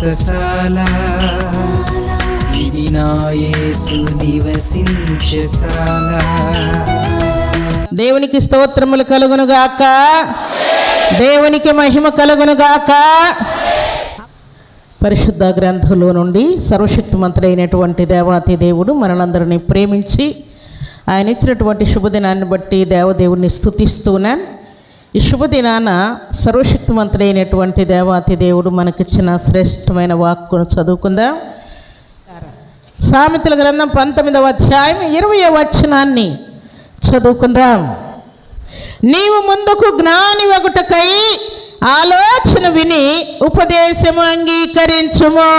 వ్రతశాల ఇది నివసించశాల దేవునికి స్తోత్రములు కలుగునుగాక దేవునికి మహిమ కలుగునుగాక పరిశుద్ధ గ్రంథంలో నుండి సర్వశక్తిమంతుడైనటువంటి దేవాతి దేవుడు మనలందరినీ ప్రేమించి ఆయన ఇచ్చినటువంటి శుభదినాన్ని బట్టి దేవదేవుని స్థుతిస్తున్నాను ఈ శుభదినాన సర్వశక్తివంతుడైనటువంటి దేవాతి దేవుడు మనకిచ్చిన శ్రేష్టమైన వాక్కును చదువుకుందాం. సామెతల గ్రంథం పంతొమ్మిదవ అధ్యాయం ఇరవై వచనాన్ని చదువుకుందాం. నీవు ముందుకు జ్ఞాని ఒకటకై ఆలోచన విని ఉపదేశము అంగీకరించుము.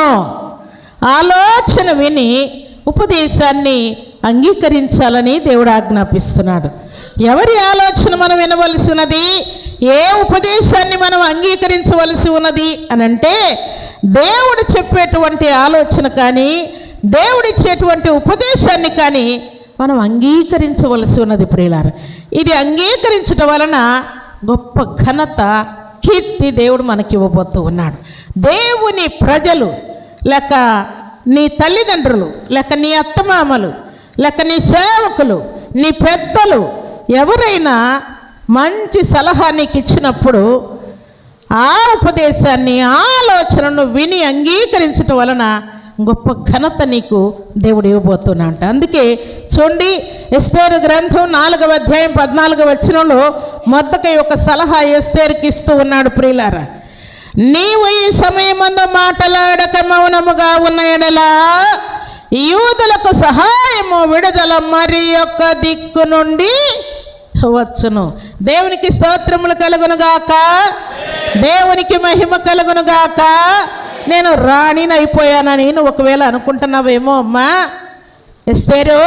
ఆలోచన విని ఉపదేశాన్ని అంగీకరించాలని దేవుడు ఆజ్ఞాపిస్తున్నాడు. ఎవరి ఆలోచన మనం వినవలసి ఉన్నది? ఏ ఉపదేశాన్ని మనం అంగీకరించవలసి ఉన్నది? అని అంటే దేవుడు చెప్పేటువంటి ఆలోచన కానీ దేవుడిచ్చేటువంటి ఉపదేశాన్ని కానీ మనం అంగీకరించవలసి ఉన్నది ప్రియులారు. ఇది అంగీకరించడం వలన గొప్ప ఘనత కీర్తి దేవుడు మనకి ఇవ్వబోతూ ఉన్నాడు. దేవుని ప్రజలు లేక నీ తల్లిదండ్రులు లేక నీ అత్తమామలు లేక నీ సేవకులు నీ పెద్దలు ఎవరైనా మంచి సలహా నీకు ఇచ్చినప్పుడు ఆ ఉపదేశాన్ని ఆలోచనను విని అంగీకరించటం వలన గొప్ప ఘనత నీకు దేవుడు ఇవ్వబోతున్నాంట అందుకే చూడండి ఎస్తేరు గ్రంథం నాలుగవ అధ్యాయం పద్నాలుగు వచనంలో మొత్తకై ఒక సలహా ఎస్తేరుకి ఇస్తూ ఉన్నాడు ప్రియులారా. నీవు ఈ సమయమందు మాటలాడక మౌనముగా ఉన్న ఎడలా యూదులకు సహాయము విడుదల మరి యొక్క దిక్కు నుండి వచ్చును దేవునికి స్తోత్రములు కలుగునుగాక. దేవునికి మహిమ కలుగునుగాక. నేను రాణిని అయిపోయానని నువ్వు ఒకవేళ అనుకుంటున్నావేమో అమ్మా. ఎస్తేరు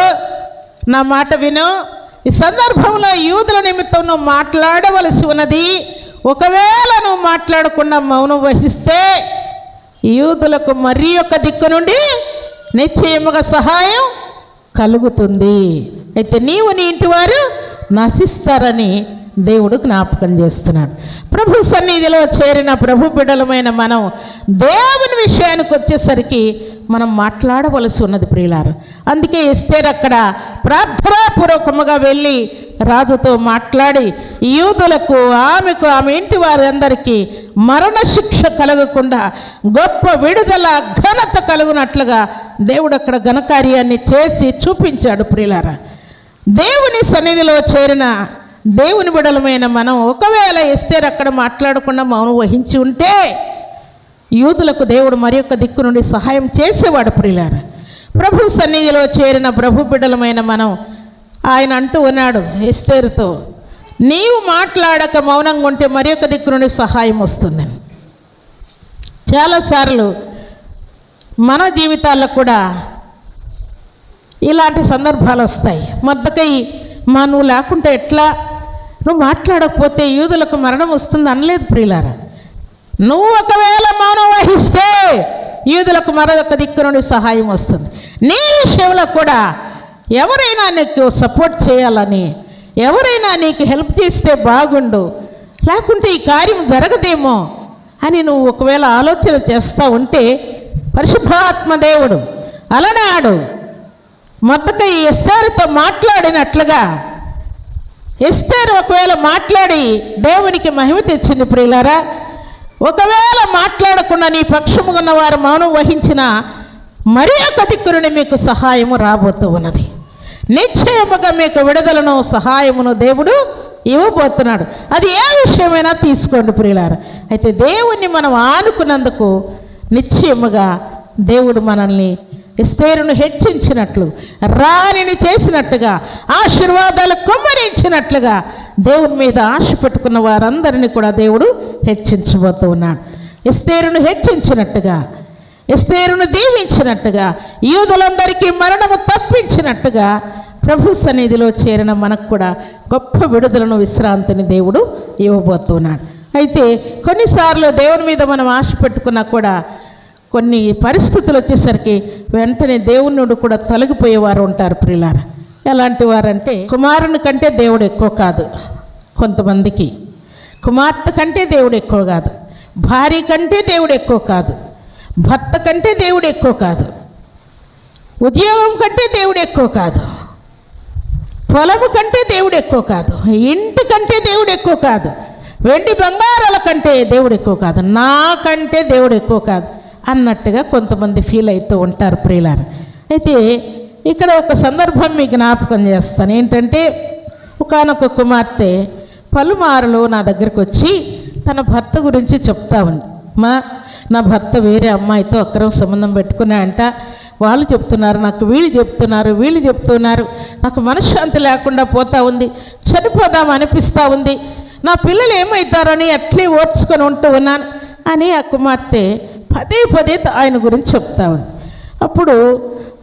నా మాట విను. ఈ సందర్భంలో యూదుల నిమిత్తం నువ్వు మాట్లాడవలసి ఉన్నది. ఒకవేళ నువ్వు మాట్లాడకుండా మౌనం వహిస్తే యూదులకు మరీ యొక్క దిక్కు నుండి నిశ్చయముగా సహాయం కలుగుతుంది. అయితే నీవు నీ ఇంటి వారు నశిస్తారని దేవుడు జ్ఞాపకం చేస్తున్నాడు. ప్రభు సన్నిధిలో చేరిన ప్రభు బిడలమైన మనం దేవుని విషయానికి వచ్చేసరికి మనం మాట్లాడవలసి ఉన్నది ప్రియులారు. అందుకే ఎస్తేర్ అక్కడ ప్రార్థనాపూర్వకముగా వెళ్ళి రాజుతో మాట్లాడి యూదులకు ఆమెకు ఆమె ఇంటి వారందరికీ మరణశిక్ష కలగకుండా గొప్ప విడుదల ఘనత కలుగునట్లుగా దేవుడు అక్కడ ఘనకార్యాన్ని చేసి చూపించాడు ప్రియులారా. దేవుని సన్నిధిలో చేరిన దేవుని బిడలమైన మనం ఒకవేళ ఎస్తేర్ అక్కడ మాట్లాడకుండా మౌనం వహించి ఉంటే యూదులకు దేవుడు మరి యొక్క దిక్కు నుండి సహాయం చేసేవాడు ప్రియులార. ప్రభు సన్నిధిలో చేరిన ప్రభు బిడ్డలమైన మనం ఆయన అంటూ ఉన్నాడు ఎస్తేరుతో నీవు మాట్లాడక మౌనంగా ఉంటే మరి యొక్క దిక్కు నుండి సహాయం వస్తుందని చాలాసార్లు మన జీవితాల్లో కూడా ఇలాంటి సందర్భాలు వస్తాయి. మద్దకై మా నువ్వు లేకుంటే ఎట్లా? నువ్వు మాట్లాడకపోతే యూదులకు మరణం వస్తుంది అనలేదు ప్రియులారా. నువ్వు ఒకవేళ మౌనం వహిస్తే యూదులకు మరొక దిక్కు నుండి సహాయం వస్తుంది. నీ విషయంలో కూడా ఎవరైనా నీకు సపోర్ట్ చేయాలని ఎవరైనా నీకు హెల్ప్ చేస్తే బాగుండు లేకుంటే ఈ కార్యం జరగదేమో అని నువ్వు ఒకవేళ ఆలోచన చేస్తూ ఉంటే పరిశుద్ధాత్మ దేవుడు అలనాడు. మొత్తం ఈ ఎస్తారుతో మాట్లాడినట్లుగా ఎస్తారు ఒకవేళ మాట్లాడి దేవునికి మహిమ తెచ్చింది ప్రియులారా ఒకవేళ మాట్లాడకుండా నీ పక్షము ఉన్నవారు మౌనం వహించిన మరి ఒక దిక్కునుండి మీకు సహాయము రాబోతూ ఉన్నది. నిశ్చయముగా మీకు విడుదలను సహాయమును దేవుడు ఇవ్వబోతున్నాడు. అది ఏ విషయమైనా తీసుకోండి ప్రియులారా. అయితే దేవుణ్ణి మనం ఆనుకున్నందుకు నిశ్చయముగా దేవుడు మనల్ని ఎస్తేరును హెచ్చించినట్లు రాణిని చేసినట్టుగా ఆశీర్వాదాలు కుమ్మరించినట్లుగా దేవుని మీద ఆశ పెట్టుకున్న వారందరినీ కూడా దేవుడు హెచ్చించబోతూ ఉన్నాడు ఎస్తేరును హెచ్చించినట్టుగా ఎస్తేరును దీవించినట్టుగా యూదులందరికీ మరణము తప్పించినట్టుగా ప్రభు సన్నిధిలో చేరిన మనకు కూడా గొప్ప విడుదలను విశ్రాంతిని దేవుడు ఇవ్వబోతున్నాడు. అయితే కొన్నిసార్లు దేవుని మీద మనం ఆశ పెట్టుకున్నా కూడా కొన్ని పరిస్థితులు వచ్చేసరికి వెంటనే దేవుని కూడా తొలగిపోయేవారు ఉంటారు ప్రిలార. ఎలాంటి వారంటే కుమారుని కంటే దేవుడు ఎక్కువ కాదు కొంతమందికి. కుమార్తె కంటే దేవుడు ఎక్కువ కాదు. భార్య కంటే దేవుడు ఎక్కువ కాదు. భర్త కంటే దేవుడు ఎక్కువ కాదు. ఉద్యోగం కంటే దేవుడు ఎక్కువ కాదు. పొలము కంటే దేవుడు ఎక్కువ కాదు. ఇంటి కంటే దేవుడు ఎక్కువ కాదు. వెండి బంగారాల కంటే దేవుడు ఎక్కువ కాదు. నాకంటే దేవుడు ఎక్కువ కాదు. అన్నట్టుగా కొంతమంది ఫీల్ అవుతూ ఉంటారు ప్రియులారు. అయితే ఇక్కడ ఒక సందర్భం మీకు జ్ఞాపకం చేస్తాను. ఏంటంటే ఒకానొక కుమార్తె పలుమారులు నా దగ్గరకు వచ్చి తన భర్త గురించి చెప్తా ఉంది. మా నా భర్త వేరే అమ్మాయితో అక్రమ సంబంధం పెట్టుకున్నా అంట వాళ్ళు చెప్తున్నారు నాకు వీళ్ళు చెప్తున్నారు వీళ్ళు చెప్తున్నారు. నాకు మనశ్శాంతి లేకుండా పోతా ఉంది చనిపోదాం అనిపిస్తూ ఉంది. నా పిల్లలు ఏమవుతారని అట్లే ఓర్చుకొని ఉంటూ ఉన్నాను అని ఆ కుమార్తె పదే పదే ఆయన గురించి చెప్తా ఉంది. అప్పుడు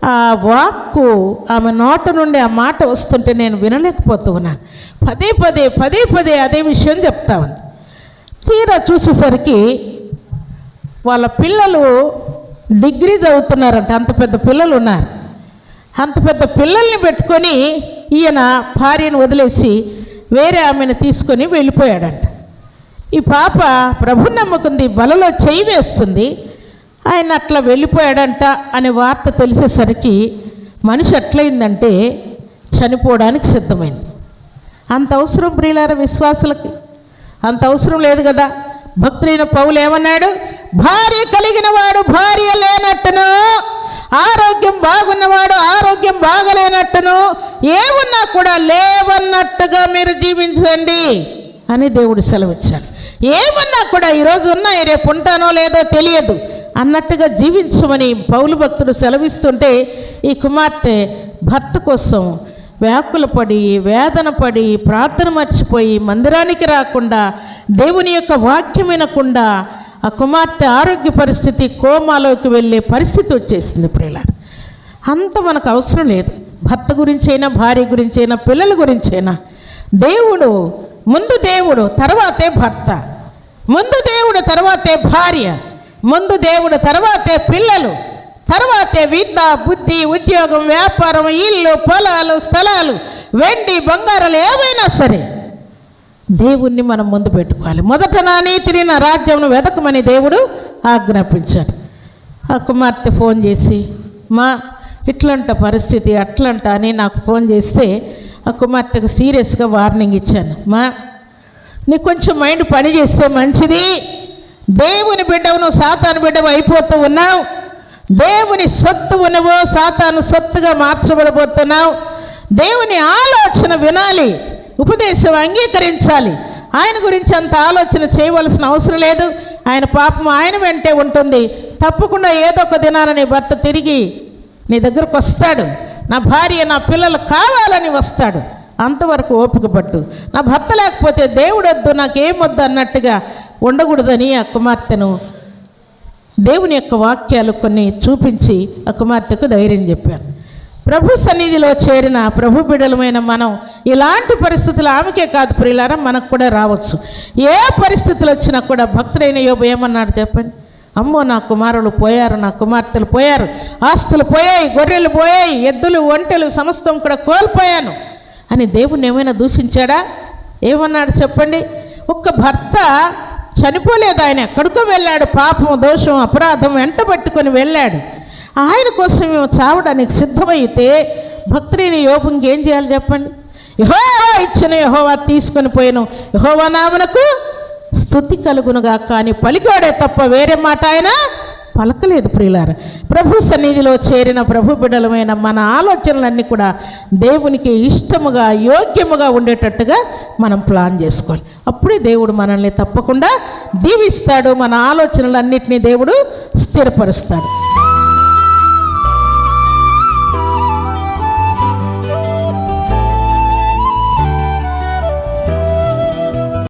ఆ వాక్కు ఆమె నోట నుండి ఆ మాట వస్తుంటే నేను వినలేకపోతూ ఉన్నాను. పదే పదే పదే పదే అదే విషయం చెప్తా ఉంది. తీరా చూసేసరికి వాళ్ళ పిల్లలు డిగ్రీ చదువుతున్నారంట. అంత పెద్ద పిల్లలు ఉన్నారు. అంత పెద్ద పిల్లల్ని పెట్టుకొని ఈయన భార్యను వదిలేసి వేరే ఆమెను తీసుకొని వెళ్ళిపోయాడంట. ఈ పాప ప్రభు నమ్ముకుంది బలలో చేయి వేస్తుంది. ఆయన అట్లా వెళ్ళిపోయాడంట అనే వార్త తెలిసేసరికి మనిషి ఎట్లయిందంటే చనిపోవడానికి సిద్ధమైంది. అంత అవసరం ప్రియులార విశ్వాసులకి? అంత అవసరం లేదు కదా. భక్తులైన పౌలు ఏమన్నాడు? భార్య కలిగిన వాడు భార్య లేనట్టును ఆరోగ్యం బాగున్నవాడు ఆరోగ్యం బాగలేనట్టును ఏమున్నా కూడా లేవన్నట్టుగా మీరు జీవించండి అని దేవుడు సెలవిచ్చాడు. ఏమన్నా కూడా ఈరోజు ఉన్నాయి రేపు ఉంటానో లేదో తెలియదు. అన్నట్టుగా జీవించమని పౌలు భక్తుడు సెలవిస్తుంటే ఈ కుమార్తె భర్త కోసం వ్యాకుల పడి వేదన పడి ప్రార్థన మర్చిపోయి మందిరానికి రాకుండా దేవుని యొక్క వాక్యం వినకుండా ఆ కుమార్తె ఆరోగ్య పరిస్థితి కోమాలోకి వెళ్ళే పరిస్థితి వచ్చేసింది ప్రియుల అంత మనకు అవసరం లేదు. భర్త గురించైనా భార్య గురించైనా పిల్లల గురించైనా దేవుడు ముందు దేవుడు తర్వాతే భర్త. ముందు దేవుడు తర్వాతే భార్య ముందు దేవుడు తర్వాతే పిల్లలు తర్వాతే విద్య బుద్ధి ఉద్యోగం వ్యాపారం ఇల్లు పొలాలు స్థలాలు వెండి బంగారాలు ఏమైనా సరే దేవుణ్ణి మనం ముందు పెట్టుకోవాలి. మొదట నా నీతిని నా రాజ్యంను వెతకమని దేవుడు ఆజ్ఞాపించాడు. ఆ కుమార్తె ఫోన్ చేసి మా ఇట్లంట పరిస్థితి అట్లంట అని నాకు ఫోన్ చేస్తే ఆ కుమార్తెకు సీరియస్గా వార్నింగ్ ఇచ్చాను. మా నీకు కొంచెం మైండ్ పని చేస్తే మంచిది. దేవుని బిడ్డవు నువ్వు సాతాను బిడ్డవు అయిపోతూ ఉన్నావు. దేవుని సొత్తు ఉన్నవో సాతాను సొత్తుగా మార్చబడబోతున్నావు. దేవుని ఆలోచన వినాలి. ఉపదేశం అంగీకరించాలి. ఆయన గురించి అంత ఆలోచన చేయవలసిన అవసరం లేదు. ఆయన పాపం ఆయన వెంటే ఉంటుంది. తప్పకుండా ఏదో ఒక దినాన నీ భర్త తిరిగి నీ దగ్గరకు వస్తాడు. నా భార్య నా పిల్లలు కావాలని వస్తాడు. అంతవరకు ఓపిక పట్టు. నా భర్త లేకపోతే దేవుడొద్దు నాకేమొద్దు అన్నట్టుగా ఉండకూడదని ఆ కుమార్తెను దేవుని యొక్క వాక్యాలు కొన్ని చూపించి ఆ కుమార్తెకు ధైర్యం చెప్పాను. ప్రభు సన్నిధిలో చేరిన ప్రభు బిడలమైన మనం ఇలాంటి పరిస్థితులు ఆమెకే కాదు ప్రియులారా మనకు కూడా రావచ్చు. ఏ పరిస్థితులు వచ్చినా కూడా భక్తుడైన యోబు ఏమన్నాడు చెప్పండి? అమ్మో నా కుమారులు పోయారు నా కుమార్తెలు పోయారు ఆస్తులు పోయాయి గొర్రెలు పోయాయి ఎద్దులు ఒంటెలు సమస్తం కూడా కోల్పోయాను. అని దేవుణ్ణి ఏమైనా దూషించాడా? ఏమన్నాడు చెప్పండి? ఒక్క భర్త చనిపోలేదు ఆయన ఎక్కడికో వెళ్ళాడు పాపం దోషం అపరాధం వెంట పట్టుకొని వెళ్ళాడు. ఆయన కోసం మేము చావడానికి సిద్ధమైతే భక్తుడైన యోబు ఇంకేం చేయాలి చెప్పండి? యహోవా ఇచ్చిన యహోవా తీసుకొని పోయాను. యహోవా నామనకు స్థుతి కలుగునుగా కానీ పలికాడే తప్ప వేరే మాట ఆయన పలకలేదు ప్రియులారు. ప్రభు సన్నిధిలో చేరిన ప్రభు బిడలమైన మన ఆలోచనలన్నీ కూడా దేవునికి ఇష్టముగా యోగ్యముగా ఉండేటట్టుగా మనం ప్లాన్ చేసుకోవాలి. అప్పుడే దేవుడు మనల్ని తప్పకుండా దీవిస్తాడు మన ఆలోచనలన్నింటినీ దేవుడు స్థిరపరుస్తాడు.